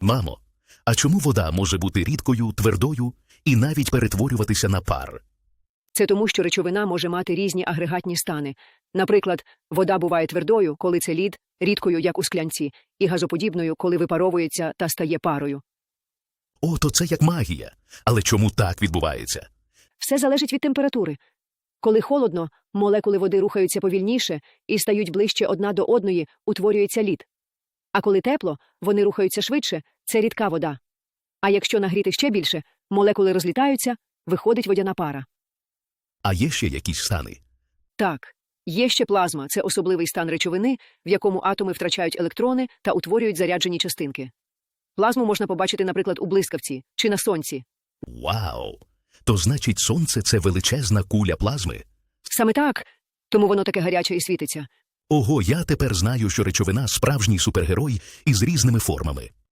Мамо, а чому вода може бути рідкою, твердою і навіть перетворюватися на пар? Це тому, що речовина може мати різні агрегатні стани. Наприклад, вода буває твердою, коли це лід, рідкою, як у склянці, і газоподібною, коли випаровується та стає парою. О, то це як магія. Але чому так відбувається? Все залежить від температури. Коли холодно, молекули води рухаються повільніше і стають ближче одна до одної, утворюється лід. А коли тепло, вони рухаються швидше, це рідка вода. А якщо нагріти ще більше, молекули розлітаються, виходить водяна пара. А є ще якісь стани? Так, є ще плазма це особливий стан речовини, в якому атоми втрачають електрони та утворюють заряджені частинки. Плазму можна побачити, наприклад, у блискавці чи на сонці. Вау! То значить, сонце це величезна куля плазми? Саме так, тому воно таке гаряче і світиться. Ого, я тепер знаю, що речовина справжній супергерой із різними формами.